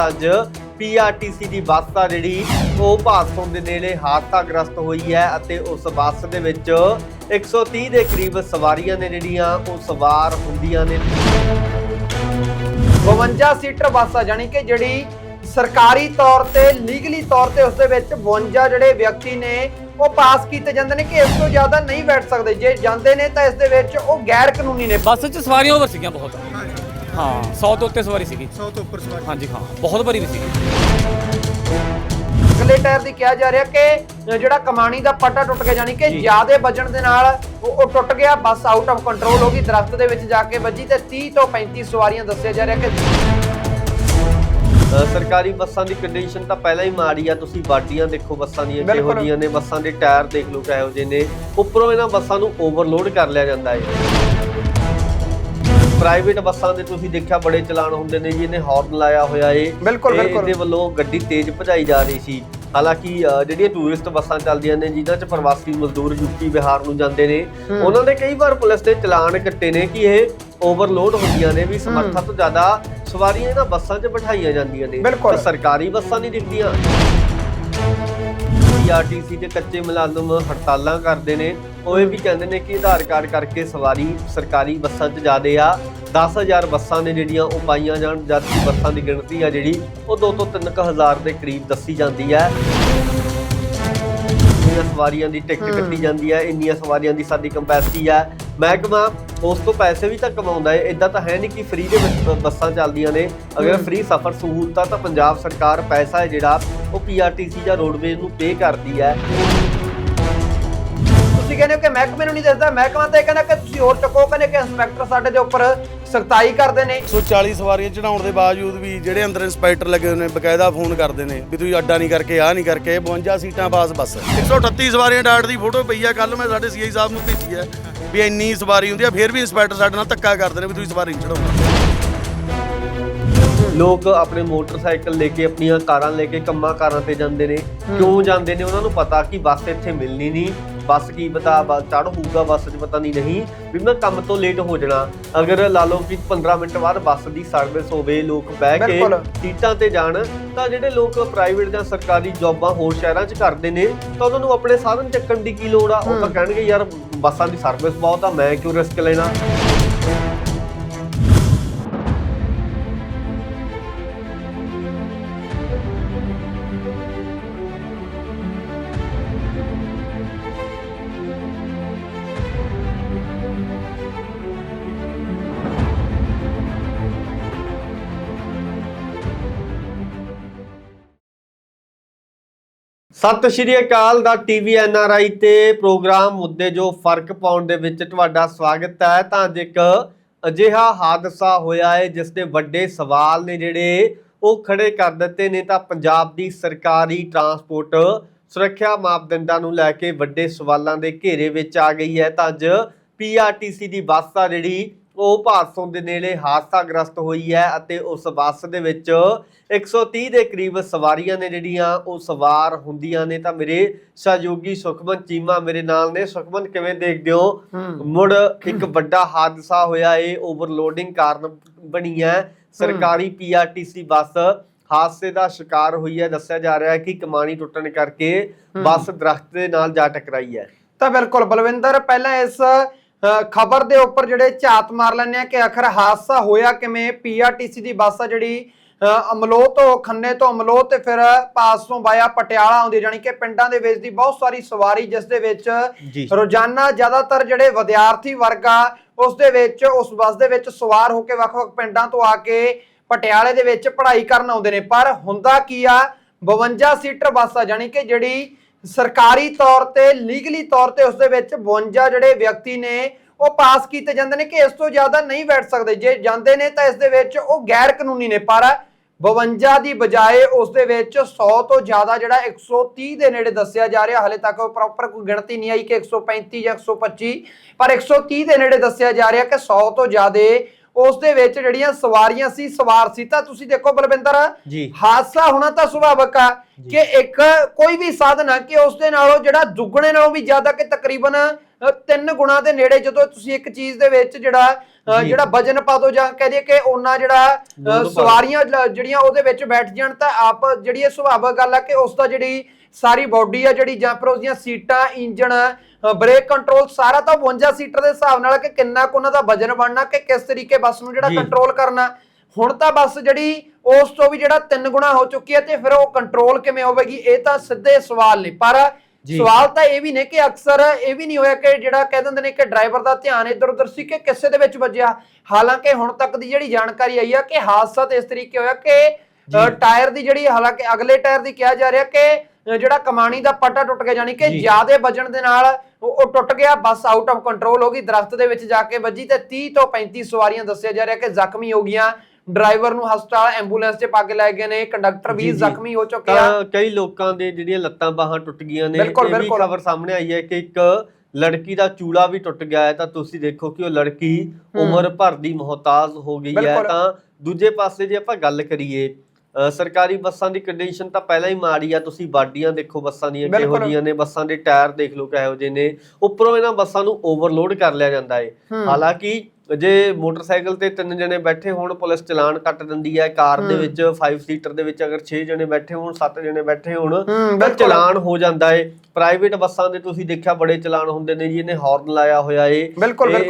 ਅੱਜ ਪੀਆਰਟੀਸੀ ਦੀ ਬੱਸ ਆ ਜਿਹੜੀ, ਉਹ ਭਾਸੋਂ ਦੇ ਨੇੜੇ ਹਾਦਸਾਗ੍ਰਸਤ ਹੋਈ ਹੈ ਅਤੇ ਉਸ ਬੱਸ ਦੇ ਵਿੱਚ 130 ਦੇ ਕਰੀਬ ਸਵਾਰੀਆਂ ਨੇ ਜਿਹੜੀਆਂ, ਉਹ ਸਵਾਰ ਹੁੰਦੀਆਂ ਨੇ। 52 ਸੀਟਰ ਬੱਸ ਆ, ਜਾਣੀ ਕਿ ਜਿਹੜੀ ਸਰਕਾਰੀ ਤੌਰ ਤੇ, ਲੀਗਲੀ ਤੌਰ ਤੇ ਉਸ ਦੇ ਵਿੱਚ 52 ਜਿਹੜੇ ਵਿਅਕਤੀ ਨੇ, ਉਹ ਪਾਸ ਕੀਤੇ ਜਾਂਦੇ ਨੇ ਕਿ ਇਸ ਤੋਂ ਜ਼ਿਆਦਾ ਨਹੀਂ ਬੈਠ ਸਕਦੇ। ਜੇ ਜਾਂਦੇ ਨੇ ਤਾਂ ਇਸ ਦੇ ਵਿੱਚ ਉਹ ਗੈਰ ਕਾਨੂੰਨੀ ਨੇ। ਬੱਸ 'ਚ ਸਵਾਰੀਆਂ ਓਵਰ ਸੀਗੀਆਂ ਬਹੁਤ। ਹਾਂ 100 ਤੋਂ ਉੱਤੇ ਸਵਾਰੀ ਸੀਗੀ। 100 ਤੋਂ ਉੱਪਰ ਸਵਾਰੀ। ਹਾਂਜੀ ਹਾਂ ਬਹੁਤ ਭਰੀ ਵੀ ਸੀਗੀ। ਅਗਲੇ ਟਾਇਰ ਦੀ ਕਿਹਾ ਜਾ ਰਿਹਾ ਕਿ ਜਿਹੜਾ ਕਮਾਣੀ ਦਾ ਪੱਟਾ ਟੁੱਟ ਗਿਆ ਜਾਨੀ ਕਿ। ਜ਼ਿਆਦੇ ਵੱਜਣ ਦੇ ਨਾਲ ਉਹ ਉਹ ਟੁੱਟ ਗਿਆ ਬੱਸ ਆਊਟ ਆਫ ਕੰਟਰੋਲ ਹੋ ਗਈ। ਦਰਖਤ ਦੇ ਵਿੱਚ ਜਾ ਕੇ ਵੱਜੀ ਤੇ 30 ਤੋਂ 35 ਸਵਾਰੀਆਂ ਦੱਸਿਆ ਜਾ ਰਿਹਾ ਕਿ ਅ, ਸਰਕਾਰੀ ਬੱਸਾਂ ਦੀ ਕੰਡੀਸ਼ਨ ਤਾਂ ਪਹਿਲਾਂ ਹੀ ਮਾੜੀ ਆ। ਤੁਸੀਂ ਬਾਡੀਆਂ ਦੇਖੋ ਬੱਸਾਂ ਦੀਆਂ ਕਿਹੋ ਬਿਲਕੁਲ। ਜੀਆਂ ਨੇ। ਬੱਸਾਂ ਦੇ ਟਾਇਰ ਦੇਖ ਲਓ ਕਿਹੋ ਜਿਹੇ ਨੇ। ਉੱਪਰੋਂ ਇਹਨਾਂ ਬੱਸਾਂ ਨੂੰ ਓਵਰਲੋਡ ਕਰ ਲਿਆ ਜਾਂਦਾ ਹੈ। ਪ੍ਰਾਈਵੇਟ ਬੱਸਾਂ ਦੇ ਤੁਸੀਂ ਦੇਖਿਆ ਬੜੇ ਚਲਾਨ ਹੁੰਦੇ ਨੇ ਜੀ ਇਹਨੇ ਹਾਰਨ ਲਾਇਆ ਹੋਇਆ ਏ ਬਿਲਕੁਲ, ਬਿਲਕੁਲ। ਇਹਦੇ ਵੱਲੋਂ ਗੱਡੀ ਤੇਜ਼ ਭਜਾਈ ਜਾ ਰਹੀ ਸੀ ਹਾਲਾਂਕਿ ਜਿਹੜੀਆਂ ਟੂਰਿਸਟ ਬੱਸਾਂ ਚੱਲਦੀਆਂ ਨੇ ਜਿਨ੍ਹਾਂ 'ਚ ਪ੍ਰਵਾਸੀ ਮਜ਼ਦੂਰ ਯੂਪੀ ਬਿਹਾਰ ਨੂੰ ਜਾਂਦੇ ਨੇ। ਉਹਨਾਂ ਨੇ ਕਈ ਵਾਰ ਪੁਲਿਸ ਦੇ ਚਲਾਨ ਕੱਟੇ ਨੇ ਕਿ ਇਹ ਓਵਰਲੋਡ ਹੁੰਦੀਆਂ ਨੇ ਵੀ ਸਮਰੱਥਾ ਤੋਂ ਜ਼ਿਆਦਾ ਸਵਾਰੀਆਂ ਇਹਨਾਂ ਬੱਸਾਂ 'ਚ ਬਿਠਾਈਆਂ ਜਾਂਦੀਆਂ ਨੇ। ਤਾਂ ਸਰਕਾਰੀ ਬੱਸਾਂ ਨਹੀਂ ਦਿਖਦੀਆਂ ਪੀਆਰਟੀਸੀ ਦੇ ਕੱਚੇ ਮੁਲਾਜ਼ਮ ਹੜਤਾਲਾਂ ਕਰਦੇ ਨੇ ਉਹ ਇਹ ਵੀ ਕਹਿੰਦੇ ਨੇ ਕਿ ਆਧਾਰ ਕਾਰਡ ਕਰਕੇ ਸਵਾਰੀ ਸਰਕਾਰੀ ਬੱਸਾਂ 'ਚ ਜ਼ਿਆਦੇ ਆ। 10000 ਬੱਸਾਂ ਨੇ ਜਿਹੜੀਆਂ ਉਹ ਪਾਈਆਂ ਜਾਣ ਜਦਕਿ ਬੱਸਾਂ ਦੀ ਗਿਣਤੀ ਆ ਜਿਹੜੀ ਉਹ 2 ਤੋਂ 3000 ਦੇ ਕਰੀਬ ਦੱਸੀ ਜਾਂਦੀ ਹੈ ਇੰਨੀਆਂ ਸਵਾਰੀਆਂ ਦੀ ਟਿਕਟ। ਕੱਟੀ ਜਾਂਦੀ ਹੈ ਇੰਨੀਆਂ ਸਵਾਰੀਆਂ ਦੀ ਸਾਡੀ ਕੰਪੈਸਿਟੀ ਹੈ ਮਹਿਕਮਾ ਉਸ ਤੋਂ ਪੈਸੇ ਵੀ ਤਾਂ ਕਮਾਉਂਦਾ ਹੈ ਇਦਾਂ ਤਾਂ ਹੈ ਨਹੀਂ ਕਿ ਫ੍ਰੀ ਦੇ ਵਿੱਚ ਬੱਸਾਂ ਚੱਲਦੀਆਂ ਨੇ। ਅਗਰ। ਫ੍ਰੀ ਸਫ਼ਰ ਸਹੂਲਤਾਂ ਤਾਂ ਪੰਜਾਬ ਸਰਕਾਰ ਪੈਸਾ ਹੈ ਜਿਹੜਾ ਉਹ ਪੀਆਰਟੀਸੀ ਜਾਂ ਰੋਡਵੇਜ਼ ਨੂੰ ਪੇ ਕਰਦੀ ਹੈ। ਤੁਸੀਂ ਕਹਿੰਦੇ ਹੋ ਕਿ ਮਹਿਕਮੇ ਨੂੰ ਨਹੀਂ ਦੱਸਦਾ, ਮਹਿਕਮਾ ਤਾਂ ਇਹ ਕਹਿੰਦਾ ਕਿ ਤੁਸੀਂ ਹੋਰ ਚੱਕੋ ਕਹਿੰਦੇ ਕਿ ਇੰਸਪੈਕਟਰ ਸਾਡੇ ਦੇ ਉੱਪਰ ਸਖਤਾਈ ਕਰਦੇ ਨੇ। 140 ਸਵਾਰੀਆਂ ਚੜਾਉਣ ਦੇ ਬਾਵਜੂਦ ਵੀ ਜਿਹੜੇ ਅੰਦਰ ਇੰਸਪੈਕਟਰ ਲੱਗੇ ਹੋਏ ਨੇ, ਬਕਾਇਦਾ ਫੋਨ ਕਰਦੇ ਨੇ ਵੀ ਤੁਸੀਂ ਅੱਡਾ ਨਹੀਂ ਕਰਕੇ, ਆਹ ਨਹੀਂ ਕਰਕੇ 52 ਸੀਟਾਂ ਪਾਸ ਬੱਸ। 138 ਸਵਾਰੀਆਂ ਡਾਟ ਦੀ ਫੋਟੋ ਪਈ ਆ ਕੱਲ ਮੈਂ ਸਾਡੇ ਸੀਆਈ ਸਾਹਿਬ ਨੂੰ ਭੇਜੀ ਹੈ ਵੀ ਇੰਨੀ ਸਵਾਰੀ ਹੁੰਦੀ ਆ, ਫਿਰ ਵੀ ਇੰਸਪੈਕਟਰ ਸਾਡੇ ਨਾਲ ਧੱਕਾ ਕਰਦੇ ਨੇ ਵੀ ਤੁਸੀਂ ਸਵਾਰੀ ਨਹੀਂ ਚੜਾਉਂਦੇ। ਲੋਕ ਆਪਣੇ ਮੋਟਰਸਾਈਕਲ ਲੈ ਕੇ ਆਪਣੀਆਂ ਕਾਰਾਂ ਲੈ ਕੇ ਕੰਮਾਂ ਕਾਰਾਂ ਤੇ ਜਾਂਦੇ ਨੇ। ਕਿਉਂ ਜਾਂਦੇ ਨੇ? ਉਹਨਾਂ ਨੂੰ ਪਤਾ ਕਿ ਬੱਸ ਇੱਥੇ ਮਿਲਣੀ ਨਹੀਂ। ਬੱਸ ਕੀ ਪਤਾ ਚੜ ਹੋਊਗਾ ਬੱਸ 'ਚ ਪਤਾ ਨਹੀਂ ਨਹੀਂ ਵੀ ਮੈਂ ਕੰਮ ਤੋਂ ਲੇਟ ਹੋ ਜਾਣਾ। ਅਗਰ ਲਾ ਲਓ ਕਿ 15 ਮਿੰਟ ਬਾਅਦ ਬੱਸ ਦੀ ਸਰਵਿਸ ਹੋਵੇ ਲੋਕ ਬਹਿ ਕੇ। ਸੀਟਾਂ ਤੇ ਜਾਣ ਤਾਂ ਜਿਹੜੇ ਲੋਕ ਪ੍ਰਾਈਵੇਟ ਜਾਂ ਸਰਕਾਰੀ ਜੌਬਾਂ ਹੋਰ ਸ਼ਹਿਰਾਂ 'ਚ ਕਰਦੇ ਨੇ ਤਾਂ ਉਹਨਾਂ ਨੂੰ ਆਪਣੇ ਸਾਧਨ ਚੱਕਣ ਦੀ ਕੀ ਲੋੜ ਆ? ਉਹ ਤਾਂ। ਕਹਿਣਗੇ ਯਾਰ ਬੱਸਾਂ ਦੀ ਸਰਵਿਸ ਬਹੁਤ ਆ ਮੈਂ ਕਿਉਂ ਰਿਸਕ ਲੈਣਾ? ਸਤਿ ਸ਼੍ਰੀ ਅਕਾਲ ਦਾ ਟੀਵੀ ਐਨਆਰਆਈ ਤੇ ਪ੍ਰੋਗਰਾਮ ਮੁੱਦੇ ਜੋ ਫ਼ਰਕ ਪਾਉਣ ਦੇ ਵਿੱਚ ਤੁਹਾਡਾ ਸਵਾਗਤ ਹੈ, ਤਾਂ ਅੱਜ ਇੱਕ ਅਜਿਹਾ ਹਾਦਸਾ ਹੋਇਆ ਹੈ, ਜਿਸ ਦੇ ਵੱਡੇ ਸਵਾਲ ਨੇ ਜਿਹੜੇ ਉਹ ਖੜੇ ਕਰ ਦਿੱਤੇ ਨੇ। ਤਾਂ ਪੰਜਾਬ ਦੀ ਸਰਕਾਰੀ ਟਰਾਂਸਪੋਰਟ ਸੁਰੱਖਿਆ ਮਾਪਦੰਡਾਂ ਨੂੰ ਲੈ ਕੇ ਵੱਡੇ ਸਵਾਲਾਂ ਦੇ ਘੇਰੇ ਵਿੱਚ ਆ ਗਈ ਹੈ। ਤਾਂ ਅੱਜ ਪੀਆਰਟੀਸੀ ਦੀ ਬੱਸ ਆ ਜਿਹੜੀ ਉਹ ਭਾਦਸੋਂ ਦੇ ਨੇੜੇ ਹਾਦਸਾਗ੍ਰਸਤ ਹੋਈ ਹੈ ਅਤੇ ਉਸ ਬੱਸ ਦੇ ਵਿੱਚ 130 ਦੇ ਕਰੀਬ ਸਵਾਰੀਆਂ ਨੇ ਜਿਹੜੀਆਂ ਉਹ ਸਵਾਰ ਹੁੰਦੀਆਂ ਨੇ। ਤਾਂ ਮੇਰੇ ਸਹਿਯੋਗੀ ਸੁਖਮਨ ਚੀਮਾ ਮੇਰੇ ਨਾਲ ਨੇ। ਸੁਖਮਨ ਕਿਵੇਂ ਦੇਖਦੇ ਹੋ? ਮੁੜ ਇੱਕ ਵੱਡਾ ਹਾਦਸਾ ਹੋਇਆ। ਏ ਓਵਰਲੋਡਿੰਗ ਕਾਰਨ ਬਣੀ ਹੈ। ਸਰਕਾਰੀ ਪੀਆਰਟੀਸੀ ਬੱਸ ਹਾਦਸੇ ਦਾ ਸ਼ਿਕਾਰ ਹੋਈ ਹੈ। ਦੱਸਿਆ ਜਾ ਰਿਹਾ ਹੈ ਕਿ ਕਮਾਣੀ ਟੁੱਟਣ ਕਰਕੇ ਬੱਸ ਦਰਖਤ ਦੇ ਨਾਲ ਜਾ ਟਕਰਾਈ ਹੈ। ਤਾਂ ਬਿਲਕੁਲ ਬਲਵਿੰਦਰ ਪਹਿਲਾਂ ਇਸ ਖਬਰ ਦੇ ਉੱਪਰ ਜਿਹੜੇ ਝਾਤ ਮਾਰ ਲੈਂਦੇ ਆ ਕਿ ਆਖਰ ਹਾਦਸਾ ਹੋਇਆ ਕਿਵੇਂ? ਪੀਆਰਟੀਸੀ ਦੀ ਬੱਸ ਆ ਜਿਹੜੀ ਅ, ਅਮਲੋਹ ਤੋਂ ਖੰਨੇ ਤੋਂ ਅਮਲੋਹ ਤੇ ਫਿਰ ਪਾਸ ਤੋਂ ਬਾਇਆ ਪਟਿਆਲਾ ਆਉਂਦੀ ਜਾਣੀ ਕਿ ਪਿੰਡਾਂ ਦੇ ਵਿੱਚ ਦੀ ਬਹੁਤ ਸਾਰੀ ਸਵਾਰੀ ਜਿਸ ਦੇ ਵਿੱਚ ਰੋਜ਼ਾਨਾ ਜ਼ਿਆਦਾਤਰ ਜਿਹੜੇ ਵਿਦਿਆਰਥੀ ਵਰਗ ਆ ਉਸ ਦੇ ਵਿੱਚ ਉਸ ਬੱਸ ਦੇ ਵਿੱਚ ਸਵਾਰ ਹੋ ਕੇ ਵੱਖ-ਵੱਖ ਪਿੰਡਾਂ ਤੋਂ ਆ ਕੇ ਪਟਿਆਲੇ ਦੇ ਵਿੱਚ ਪੜ੍ਹਾਈ ਕਰਨ ਆਉਂਦੇ ਨੇ। ਪਰ ਹੁੰਦਾ ਕੀ ਆ? 52 ਸੀਟਰ ਬੱਸ ਆ। ਜਾਣੀ ਕਿ ਜਿਹੜੀ ਸਰਕਾਰੀ ਤੌਰ ਤੇ, ਲੀਗਲੀ ਤੌਰ ਤੇ ਉਸ ਦੇ ਵਿੱਚ 52 ਜਿਹੜੇ ਵਿਅਕਤੀ ਨੇ, ਉਹ ਪਾਸ ਕੀਤੇ ਜਾਂਦੇ ਨੇ ਕਿ ਇਸ ਤੋਂ ਜ਼ਿਆਦਾ ਨਹੀਂ ਬੈਠ ਸਕਦੇ। ਜੇ ਜਾਂਦੇ ਨੇ ਤਾਂ ਇਸ ਦੇ ਵਿੱਚ ਉਹ ਗੈਰ ਕਾਨੂੰਨੀ ਨੇ, ਪਰ 52 ਦੀ ਬਜਾਏ ਉਸ ਦੇ ਵਿੱਚ 100 ਤੋਂ ਜ਼ਿਆਦਾ ਜਿਹੜਾ 130 ਦੇ ਨੇੜੇ ਦੱਸਿਆ ਜਾ ਰਿਹਾ, ਹਲੇ ਤੱਕ ਪ੍ਰੋਪਰ ਕੋਈ ਗਿਣਤੀ ਨਹੀਂ ਆਈ ਕਿ 135 ਜਾਂ 125 ਪਰ 130 ਦੇ ਨੇੜੇ ਦੱਸਿਆ ਜਾ ਰਿਹਾ ਕਿ 100 ਤੋਂ ਜ਼ਿਆਦਾ ਉਸ ਦੇ ਵਿੱਚ ਜਿਹੜੀਆਂ ਸਵਾਰੀਆਂ ਸੀ ਸਵਾਰ ਸੀ ਤਾਂ ਤੁਸੀਂ ਦੇਖੋ ਬਲਵਿੰਦਰ ਜੀ ਹਾਦਸਾ ਹੋਣਾ ਤਾਂ ਸੁਭਾਵਕ ਆ ਕਿ ਇੱਕ ਕੋਈ ਵੀ ਸਾਧਨ ਆ ਕਿ ਉਸ ਦੇ ਨਾਲੋਂ ਜਿਹੜਾ ਦੁੱਗਣੇ ਨਾਲੋਂ ਵੀ ਜ਼ਿਆਦਾ ਕਿ ਤਕਰੀਬਨ ਤਿੰਨ ਗੁਣਾ ਦੇ ਨੇੜੇ ਜਦੋਂ ਤੁਸੀਂ ਇੱਕ ਚੀਜ਼ ਦੇ ਵਿੱਚ ਜਿਹੜਾ। ਜਿਹੜਾ ਵਜਨ ਪਾ ਦੋ ਜਾਂ ਕਹਦੇ ਕਿ ਉਹਨਾਂ ਜਿਹੜਾ। ਸਵਾਰੀਆਂ ਜਿਹੜੀਆਂ ਉਹਦੇ ਵਿੱਚ ਬੈਠ ਜਾਣ ਤਾਂ ਆਪ ਜਿਹੜੀ ਇਹ ਸੁਭਾਵਕ ਗੱਲ ਆ ਕਿ ਉਸ ਦਾ ਜਿਹੜੀ ਸਾਰੀ ਬਾਡੀ ਆ ਜਿਹੜੀ ਜਾਂ ਫਿਰ ਉਹਦੀਆਂ ਸੀਟਾਂ ਇੰਜਣ ਬ੍ਰੇਕ ਕੰਟਰੋਲ ਸਾਰਾ ਤਾਂ 52 ਸੀਟਰ ਦੇ ਹਿਸਾਬ ਨਾਲ ਕਿ ਕਿੰਨਾ ਕੁ ਉਹਨਾਂ ਦਾ ਵਜਨ ਬਣਨਾ ਕਿ ਕਿਸ ਤਰੀਕੇ ਬੱਸ ਨੂੰ ਜਿਹੜਾ। ਕੰਟਰੋਲ ਕਰਨਾ ਹੁਣ ਤਾਂ ਬੱਸ ਜਿਹੜੀ ਉਸ ਤੋਂ ਵੀ ਜਿਹੜਾ ਤਿੰਨ ਗੁਣਾ ਹੋ ਚੁੱਕੀ ਹੈ ਤੇ ਫਿਰ ਉਹ ਕੰਟਰੋਲ ਕਿਵੇਂ ਹੋਵੇਗੀ ਇਹ ਤਾਂ ਸਿੱਧੇ ਸਵਾਲ ਨੇ ਪਰ। ਸਵਾਲ ਤਾਂ ਇਹ ਵੀ ਨੇ ਕਿ ਅਕਸਰ ਇਹ ਵੀ ਨਹੀਂ ਹੋਇਆ ਕਿ ਜਿਹੜਾ ਕਹਿ ਦਿੰਦੇ ਨੇ ਕਿ ਡਰਾਈਵਰ ਦਾ ਧਿਆਨ ਇੱਧਰ ਉੱਧਰ ਸੀ ਕਿ ਕਿਸੇ ਦੇ ਵਿੱਚ ਵੱਜਿਆ ਹਾਲਾਂਕਿ ਹੁਣ ਤੱਕ ਦੀ ਜਿਹੜੀ ਜਾਣਕਾਰੀ ਆਈ ਆ ਕਿ ਹਾਦਸਾ ਤੇ ਇਸ ਤਰੀਕੇ ਹੋਇਆ ਕਿ ਟਾਇਰ ਦੀ ਜਿਹੜੀ ਹਾਲਾਂਕਿ ਅਗਲੇ ਟਾਇਰ ਦੀ ਕਿਹਾ ਜਾ ਰਿਹਾ ਕਿ ਜਿਹੜਾ ਕਮਾਣੀ ਦਾ ਪੱਟਾ ਟੁੱਟ ਗਿਆ ਜਾਨੀ ਕਿ। ਜ਼ਿਆਦੇ ਵੱਜਣ ਦੇ ਨਾਲ ਉਹ ਟੁੱਟ ਗਿਆ ਬੱਸ ਆਊਟ ਆਫ ਕੰਟਰੋਲ ਹੋ ਗਈ ਦਰਖਤ ਦੇ ਵਿੱਚ ਜਾ ਕੇ ਵੱਜੀ ਤੇ 30 ਤੋਂ 35 ਸਵਾਰੀਆਂ ਦੱਸਿਆ ਜਾ ਰਿਹਾ ਕਿ ਜ਼ਖਮੀ ਹੋ ਗਈਆਂ ਡਰਾਈਵਰ ਨੂੰ ਹਸਪਤਾਲ ਐਂਬੂਲੈਂਸ 'ਚ ਪਾ ਕੇ ਲੈ ਗਏ ਨੇ ਕੰਡਕਟਰ ਵੀ। ਜ਼ਖਮੀ ਹੋ ਚੁੱਕੇ ਆ ਕਈ ਲੋਕਾਂ ਦੇ ਜਿਹੜੀਆਂ ਲੱਤਾਂ ਬਾਹਾਂ ਟੁੱਟ ਗਈਆਂ ਨੇ ਬਿਲਕੁਲ, ਇਹ ਵੀ ਬਿਲਕੁਲ। ਖਬਰ ਸਾਹਮਣੇ ਆਈ ਹੈ ਕਿ ਇੱਕ ਲੜਕੀ ਦਾ ਚੂਲਾ ਵੀ ਟੁੱਟ ਗਿਆ ਹੈ ਤਾਂ ਤੁਸੀਂ ਦੇਖੋ ਕਿ ਉਹ ਲੜਕੀ ਉਮਰ ਭਰ ਦੀ ਮੁਹਤਾਜ ਹੋ ਗਈ ਹੈ। ਤਾਂ ਦੂਜੇ ਪਾਸੇ ਜੇ ਆਪਾਂ ਗੱਲ ਕਰੀਏ ਸਰਕਾਰੀ ਬੱਸਾਂ ਦੀ ਕੰਡੀਸ਼ਨ ਤਾਂ ਪਹਿਲਾਂ ਹੀ ਮਾੜੀ ਆ ਤੁਸੀਂ ਬਾਡੀਆਂ ਦੇਖੋ ਬੱਸਾਂ ਦੀਆਂ ਕਿਹੋ। ਜੀਆਂ ਨੇ ਬੱਸਾਂ ਦੇ ਟਾਇਰ ਦੇਖ ਲਓ ਕਿਹੋ ਜਿਹੇ ਨੇ ਉੱਪਰੋਂ ਇਹਨਾਂ ਬੱਸਾਂ ਨੂੰ ਓਵਰਲੋਡ ਕਰ ਲਿਆ ਜਾਂਦਾ ਹੂੰ। ਹਾਲਾਂਕਿ ਜੇ ਮੋਟਰਸਾਈਕਲ ਤੇ ਤਿੰਨ ਜਣੇ ਬੈਠੇ ਹੋਣ ਪੁਲਿਸ ਚਲਾਨ ਕੱਟ ਦਿੰਦੀ ਹੈ ਕਾਰ ਦੇ। ਵਿੱਚ 5 ਸੀਟਰ ਦੇ ਵਿੱਚ ਅਗਰ 6 ਜਣੇ ਬੈਠੇ ਹੋਣ 7 ਜਣੇ ਬੈਠੇ ਹੋਣ ਤਾਂ। ਚਲਾਨ ਹੋ ਜਾਂਦਾ ਏ ਪ੍ਰਾਈਵੇਟ ਬੱਸਾਂ ਦੇ ਤੁਸੀਂ ਦੇਖਿਆ ਬੜੇ ਚਲਾਨ ਹੁੰਦੇ ਨੇ ਜੀ ਇਹਨੇ ਹਾਰਨ ਲਾਇਆ ਹੋਇਆ ਏ।